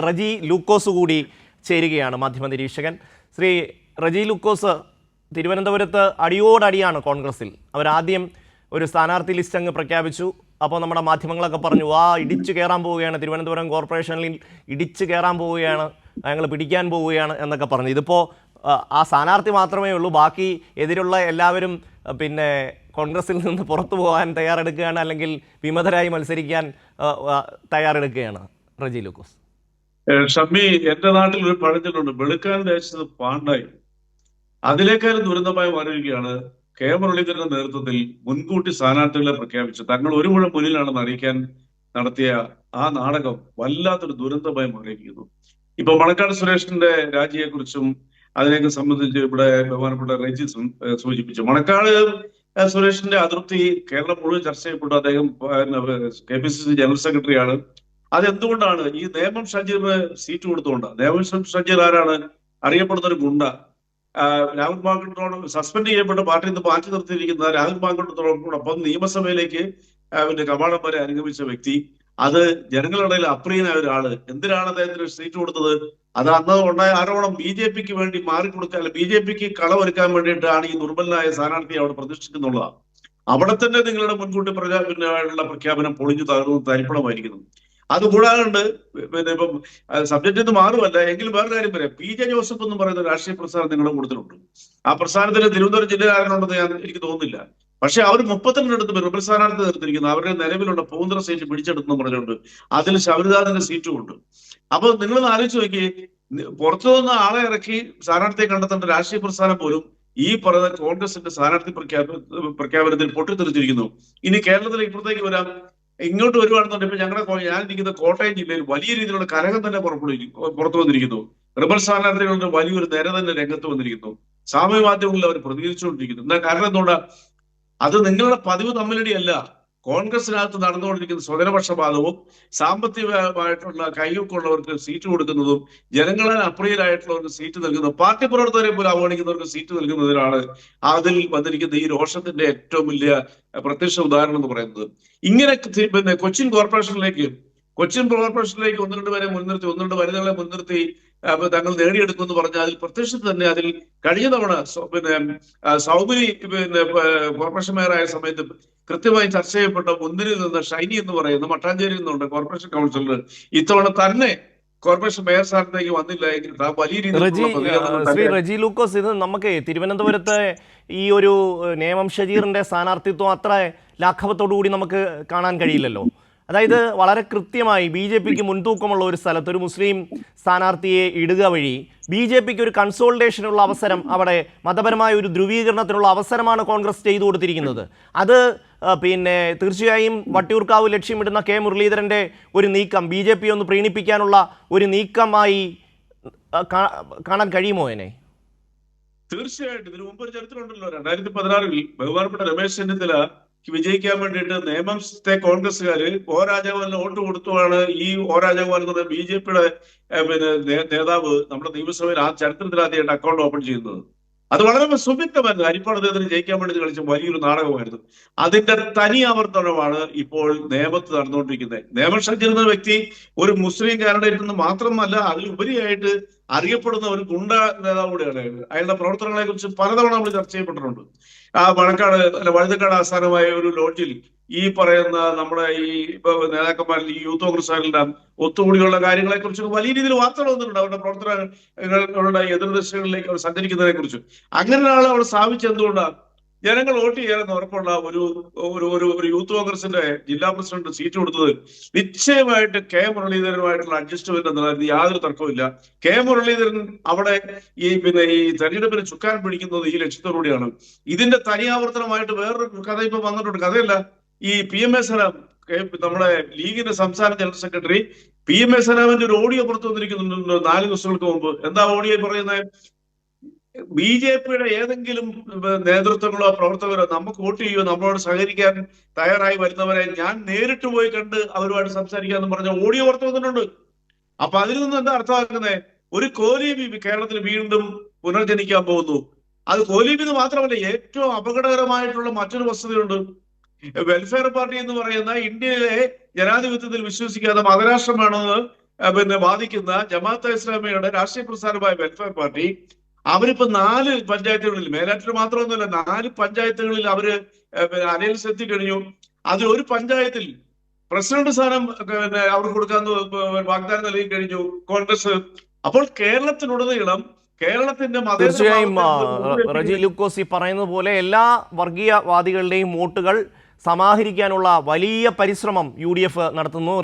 റജി ലൂക്കോസ് കൂടി ചേരുകയാണ് മാധ്യമ നിരീക്ഷകൻ. ശ്രീ റജി ലൂക്കോസ് തിരുവനന്തപുരത്ത് അടിയോടടിയാണ് കോൺഗ്രസിൽ. അവരാദ്യം ഒരു സ്ഥാനാർത്ഥി ലിസ്റ്റ് അങ്ങ് പ്രഖ്യാപിച്ചു. അപ്പോൾ നമ്മുടെ മാധ്യമങ്ങളൊക്കെ പറഞ്ഞു ആ ഇടിച്ചു കയറാൻ പോവുകയാണ്. തിരുവനന്തപുരം കോർപ്പറേഷനിൽ ഇടിച്ചു കയറാൻ പോവുകയാണ്. ഞങ്ങൾ പിടിക്കാൻ പോവുകയാണ് എന്നൊക്കെ പറഞ്ഞു. ഇതിപ്പോൾ ആ സ്ഥാനാർത്ഥി മാത്രമേ ഉള്ളൂ. ബാക്കി എതിരുള്ള എല്ലാവരും പിന്നെ കോൺഗ്രസിൽ നിന്ന് പുറത്തു പോകാൻ തയ്യാറെടുക്കുകയാണ് അല്ലെങ്കിൽ വിമതരായി മത്സരിക്കാൻ തയ്യാറെടുക്കുകയാണ് റജി ലൂക്കോസ്. ഷമ്മി എന്റെ നാട്ടിൽ ഒരു പഴഞ്ചൊല്ലുണ്ട്. വെളുക്കാൻ ദേശത്ത് പാണ്ടായി. അതിലേക്കാളും ദുരന്തമായി മാറിയിരിക്കുകയാണ് കെ മുരളീധരന്റെ നേതൃത്വത്തിൽ മുൻകൂട്ടി സ്ഥാനാർത്ഥികളെ പ്രഖ്യാപിച്ചു തങ്ങൾ ഒരു മുഴ മുന്നിലാണെന്ന് അറിയിക്കാൻ നടത്തിയ ആ നാടകം വല്ലാത്തൊരു ദുരന്തമായി മാറിയിരിക്കുന്നു. ഇപ്പൊ മണക്കാട് സുരേഷിന്റെ രാജിയെക്കുറിച്ചും അതിനെയൊക്കെ സംബന്ധിച്ച് ഇവിടെ ബഹുമാനപ്പെട്ട റെജി സൂചിപ്പിച്ചു. മണക്കാട് സുരേഷിന്റെ അതൃപ്തി കേരളം മുഴുവൻ ചർച്ച ചെയ്യപ്പെട്ടു. അദ്ദേഹം K P C C general സെക്രട്ടറിയാണ്. അതെന്തുകൊണ്ടാണ്? ഈ നേമം ഷജീറിന് സീറ്റ് കൊടുത്തുകൊണ്ടാണ് നേമം ഷജീർ ആരാണ്? അറിയപ്പെടുന്ന ഒരു ഗുണ്ട രാഹുൽ മാങ്കട്ടത്തോട് സസ്പെൻഡ് ചെയ്യപ്പെട്ട പാർട്ടിയിൽ നിന്ന് മാറ്റി നിർത്തിയിരിക്കുന്ന രാഹുൽ മാങ്കോട്ടോടൊപ്പം നിയമസഭയിലേക്ക് പിന്നെ കവാടം വരെ അനുഗമിച്ച വ്യക്തി. അത് ജനങ്ങളുടെ അപ്രിയനായ ഒരാൾ. എന്തിനാണ് അദ്ദേഹത്തിന് സീറ്റ് കൊടുത്തത്? അത് അന്ന് ഉണ്ടായ ആരോപണം ബി ജെ പിക്ക് വേണ്ടി മാറിക്കൊടുക്കാൻ അല്ല ബി ജെ പിക്ക് കളവൊരുക്കാൻ വേണ്ടിയിട്ടാണ് ഈ ദുർബലനായ സ്ഥാനാർത്ഥിയെ അവിടെ പ്രതിഷ്ഠിക്കുന്നുള്ളതാണ് അവിടെ തന്നെ നിങ്ങളുടെ മുൻകൂട്ടി പ്രഖ്യാപനമുള്ള പ്രഖ്യാപനം പൊളിഞ്ഞു തകർന്നു തരിപ്പണമായിരിക്കുന്നു. അതുകൂടാണ്ട് പിന്നെ ഇപ്പം സബ്ജക്റ്റ് നിന്ന് മാറുമല്ല എങ്കിലും വേറെ കാര്യം പറയാം. പി ജെ ജോസഫ് എന്ന് പറയുന്ന രാഷ്ട്രീയ പ്രസ്ഥാനം നിങ്ങളുടെ കൂട്ടത്തിലുണ്ട് ആ പ്രസ്ഥാനത്തിന് തിരുവനന്തപുരം ജില്ലകാരനുണ്ടെന്ന് ഞാൻ എനിക്ക് തോന്നുന്നില്ല. പക്ഷെ അവർ മുപ്പത്തിരണ്ടിടത്ത് റിബൽ സ്ഥാനാർത്ഥി നിർത്തിയിരിക്കുന്നു. അവരുടെ നിലവിലുള്ള പൂന്തറ സീറ്റ് പിടിച്ചെടുത്തെന്ന് പറഞ്ഞുകൊണ്ട് അതിൽ ശബരിനാഥിന്റെ സീറ്റും ഉണ്ട്. അപ്പൊ നിങ്ങൾ ആലോചിച്ച് നോക്കി പുറത്തു നിന്ന് ആളെ ഇറക്കി സ്ഥാനാർത്ഥിയെ കണ്ടെത്തേണ്ട രാഷ്ട്രീയ പ്രസ്ഥാനം പോലും ഈ പറയുന്ന കോൺഗ്രസിന്റെ സ്ഥാനാർത്ഥി പ്രഖ്യാപന പ്രഖ്യാപനത്തിൽ പൊട്ടിത്തെറിച്ചിരിക്കുന്നു. ഇനി കേരളത്തിൽ ഇപ്പുറത്തേക്ക് വരാം. ഇങ്ങോട്ട് വരുവാണെന്നുണ്ടെങ്കിൽ ഇപ്പൊ ഞങ്ങളുടെ ഞാൻ ഇരിക്കുന്ന കോട്ടയം ജില്ലയിൽ വലിയ രീതിയിലുള്ള കലഹം തന്നെ പുറപ്പെടുവിക്കും പുറത്തു വന്നിരിക്കുന്നു. റിബൽ സ്ഥാനാർത്ഥികളുടെ വലിയൊരു നേരെ തന്നെ രംഗത്ത് വന്നിരിക്കുന്നു. സാമൂഹ്യ മാധ്യമങ്ങളിൽ അവർ പ്രതികരിച്ചുകൊണ്ടിരിക്കുന്നു. എന്താ കാരണം എന്തുകൊണ്ടാ? അത് നിങ്ങളുടെ പതിവ് തമ്മിലടിയല്ല. കോൺഗ്രസിനകത്ത് നടന്നുകൊണ്ടിരിക്കുന്ന സ്വജനപക്ഷപാതവും സാമ്പത്തികമായിട്ടുള്ള കൈയൊക്കെയുള്ളവർക്ക് സീറ്റ് കൊടുക്കുന്നതും ജനങ്ങളെ അപ്രിയരായിട്ടുള്ളവർക്ക് സീറ്റ് നൽകുന്നതും പാർട്ടി പ്രവർത്തകരെ പോലും അവഗണിക്കുന്നവർക്ക് സീറ്റ് നൽകുന്നതിനാണ് അതിൽ വന്നിരിക്കുന്ന ഈ രോഷത്തിന്റെ ഏറ്റവും വലിയ പ്രത്യക്ഷ ഉദാഹരണം എന്ന് പറയുന്നത്. ഇങ്ങനെ പിന്നെ കൊച്ചിൻ കോർപ്പറേഷനിലേക്ക് കൊച്ചിൻ കോർപ്പറേഷനിലേക്ക് ഒന്ന് രണ്ട് പേരെ മുൻനിർത്തി ഒന്ന് രണ്ട് വനിതകളെ മുൻനിർത്തി തങ്ങൾ നേടിയെടുക്കുമെന്ന് പറഞ്ഞ അതിൽ പ്രത്യക്ഷത്തിൽ തന്നെ അതിൽ കഴിഞ്ഞ തവണ പിന്നെ സൗബിനി പിന്നെ കോർപ്പറേഷൻ മേയറായ സമയത്ത് കൃത്യമായി ചർച്ച ചെയ്യപ്പെട്ട മുന്നിൽ നിന്ന് ഷൈനി എന്ന് പറയുന്ന മട്ടാഞ്ചേരിയിൽ നിന്നുണ്ട് കോർപ്പറേഷൻ കൗൺസിലർ ഇത്തവണ തന്നെ കോർപ്പറേഷൻ മേയർ സ്ഥാനത്തേക്ക് വന്നില്ല എങ്കിൽ താൻ വലിയ ശ്രീ റജി ലൂക്കോസ് ഇത് നമുക്ക് തിരുവനന്തപുരത്തെ ഈ ഒരു നേമം ഷജീറിന്റെ സ്ഥാനാർത്ഥിത്വം അത്ര ലാഘവത്തോടു കൂടി നമുക്ക് കാണാൻ കഴിയില്ലല്ലോ. അതായത് വളരെ കൃത്യമായി ബി ജെ പിക്ക് മുൻതൂക്കമുള്ള ഒരു സ്ഥലത്ത് ഒരു മുസ്ലിം സ്ഥാനാർത്ഥിയെ ഇടുക വഴി ബി ജെ പിക്ക് ഒരു കൺസോൾട്ടേഷനുള്ള അവസരം അവിടെ മതപരമായ ഒരു ധ്രുവീകരണത്തിനുള്ള അവസരമാണ് കോൺഗ്രസ് ചെയ്തു കൊടുത്തിരിക്കുന്നത്. അത് പിന്നെ തീർച്ചയായും വട്ടിയൂർക്കാവ് ലക്ഷ്യമിടുന്ന കെ മുരളീധരന്റെ ഒരു നീക്കം ബി ജെ പി ഒന്ന് പ്രീണിപ്പിക്കാനുള്ള ഒരു നീക്കമായി കാണാൻ കഴിയുമോ എന്നെ? തീർച്ചയായിട്ടും. ഇതിനു മുമ്പ് ഒരു ചരിത്രമുണ്ടല്ലോ. രണ്ടായിരത്തി പതിനാറിൽ ബഹുമാനപ്പെട്ട രമേശ് ചെന്നിത്തല വിജയിക്കാൻ വേണ്ടിയിട്ട് നിയമത്തെ കോൺഗ്രസ്സുകാര് ഒ രാജഗോപാലിന് വോട്ട് കൊടുത്തുമാണ് ഈ ഒ രാജഗോപാൽ എന്ന് ബി ജെ പിയുടെ പിന്നെ നേതാവ് നമ്മുടെ നിയമസഭയിൽ ആ ചരിത്രത്തിൽ ആദ്യമായിട്ട് അക്കൗണ്ട് ഓപ്പൺ ചെയ്യുന്നത്. അത് വളരെ സുഭിക്തമായിരുന്നു ഹരിപ്പാട് അദ്ദേഹത്തിന് ജയിക്കാൻ വേണ്ടി കളിച്ച വലിയൊരു നാടകമായിരുന്നു. അതിന്റെ തനി ആവർത്തനമാണ് ഇപ്പോൾ നേമത്ത് നടന്നുകൊണ്ടിരിക്കുന്നത്. നേമം ഷജീർ എന്ന വ്യക്തി ഒരു മുസ്ലിം കാൻഡിഡേറ്റ് എന്ന് മാത്രമല്ല അതിലുപരിയായിട്ട് അറിയപ്പെടുന്ന ഒരു ഗുണ്ട നേതാവ് കൂടിയാണ് അയാളുടെ പ്രവർത്തനങ്ങളെ കുറിച്ച് പലതവണ നമ്മൾ ചർച്ച ചെയ്യപ്പെട്ടിട്ടുണ്ട്. ആ വഴക്കാട് അല്ല വഴുതക്കാട് ആസ്ഥാനമായ ഒരു ലോഡ്ജിൽ ഈ പറയുന്ന നമ്മുടെ ഈ നേതാക്കന്മാരിൽ ഈ യൂത്ത് കോൺഗ്രസ്സുകാരുടെ ഒത്തുകൂടിയുള്ള കാര്യങ്ങളെ കുറിച്ചൊക്കെ വലിയ രീതിയിൽ വാർത്തകൾ വന്നിട്ടുണ്ട്. അവരുടെ പ്രവർത്തനങ്ങളുടെ എതിർദിശകളിലേക്ക് അവർ സഞ്ചരിക്കുന്നതിനെ കുറിച്ച് അങ്ങനെ ഒരാളെ അവർ സ്ഥാപിച്ചെന്തുകൊണ്ടാണ് ജനങ്ങൾ വോട്ട് ചെയ്യാനെന്ന് ഉറപ്പുള്ള ഒരു ഒരു ഒരു ഒരു യൂത്ത് കോൺഗ്രസിന്റെ ജില്ലാ പ്രസിഡന്റ് സീറ്റ് കൊടുത്തത് നിശ്ചയമായിട്ട് കെ മുരളീധരനുമായിട്ടുള്ള അഡ്ജസ്റ്റ്മെന്റ് എന്നതിന് യാതൊരു തർക്കവുമില്ല. കെ മുരളീധരൻ അവിടെ ഈ പിന്നെ ഈ തെരഞ്ഞെടുപ്പിന് ചുക്കാൻ പിടിക്കുന്നത് ഈ ലക്ഷ്യത്തോടുകൂടിയാണ്. ഇതിന്റെ തനിയാവർത്തനമായിട്ട് വേറൊരു കഥ ഇപ്പൊ വന്നിട്ടുണ്ട്. കഥയല്ല. ഈ പി എം എ സലാം നമ്മുടെ ലീഗിന്റെ സംസ്ഥാന general secretary P M A സലാമിന്റെ ഒരു ഓഡിയോ പുറത്തു വന്നിരിക്കുന്നുണ്ട് നാല് ദിവസങ്ങൾക്ക് മുമ്പ്. എന്താ ഓഡിയോ പറയുന്നത് ബി ജെ പിയുടെ ഏതെങ്കിലും നേതൃത്വങ്ങളോ പ്രവർത്തകരോ നമുക്ക് വോട്ട് ചെയ്യുമോ നമ്മളോട് സഹകരിക്കാൻ തയ്യാറായി വരുന്നവരെ ഞാൻ നേരിട്ട് പോയി കണ്ട് അവരുമായിട്ട് സംസാരിക്കാന്ന് പറഞ്ഞ ഓഡിയോ പുറത്തു വന്നിട്ടുണ്ട്. അപ്പൊ അതിൽ നിന്ന് എന്താ അർത്ഥമാക്കുന്നത് ഒരു കോലീബി കേരളത്തിൽ വീണ്ടും പുനർജനിക്കാൻ പോകുന്നു. അത് കോലീബി എന്ന് മാത്രമല്ല ഏറ്റവും അപകടകരമായിട്ടുള്ള മറ്റൊരു വസ്തുതയുണ്ട്. വെൽഫെയർ പാർട്ടി എന്ന് പറയുന്ന ഇന്ത്യയിലെ ജനാധിപത്യത്തിൽ വിശ്വസിക്കാത്ത മതരാഷ്ട്രമാണെന്ന് പിന്നെ വാദിക്കുന്ന ജമാഅത്തെ ഇസ്ലാമിയുടെ രാഷ്ട്രീയ പ്രസ്ഥാനമായ വെൽഫെയർ പാർട്ടി അവരിപ്പോ നാല് പഞ്ചായത്തുകളിൽ മേലാറ്റൂർ മാത്രമൊന്നുമല്ല നാല് പഞ്ചായത്തുകളിൽ അവർ അലയൻസ് എത്തിക്കഴിഞ്ഞു അതിൽ ഒരു പഞ്ചായത്തിൽ പ്രസിഡന്റ് സ്ഥാനം പിന്നെ അവർക്ക് കൊടുക്കാന്ന് വാഗ്ദാനം നൽകി കഴിഞ്ഞു കോൺഗ്രസ്. അപ്പോൾ കേരളത്തിനുടനീളം കേരളത്തിന്റെ തീർച്ചയായും റജി ലുക്കോസി പറയുന്നത് പോലെ എല്ലാ വർഗീയവാദികളുടെയും വോട്ടുകൾ സമാഹരിക്കാനുള്ള വലിയ പരിശ്രമം യു ഡി എഫ് നടത്തുന്നു.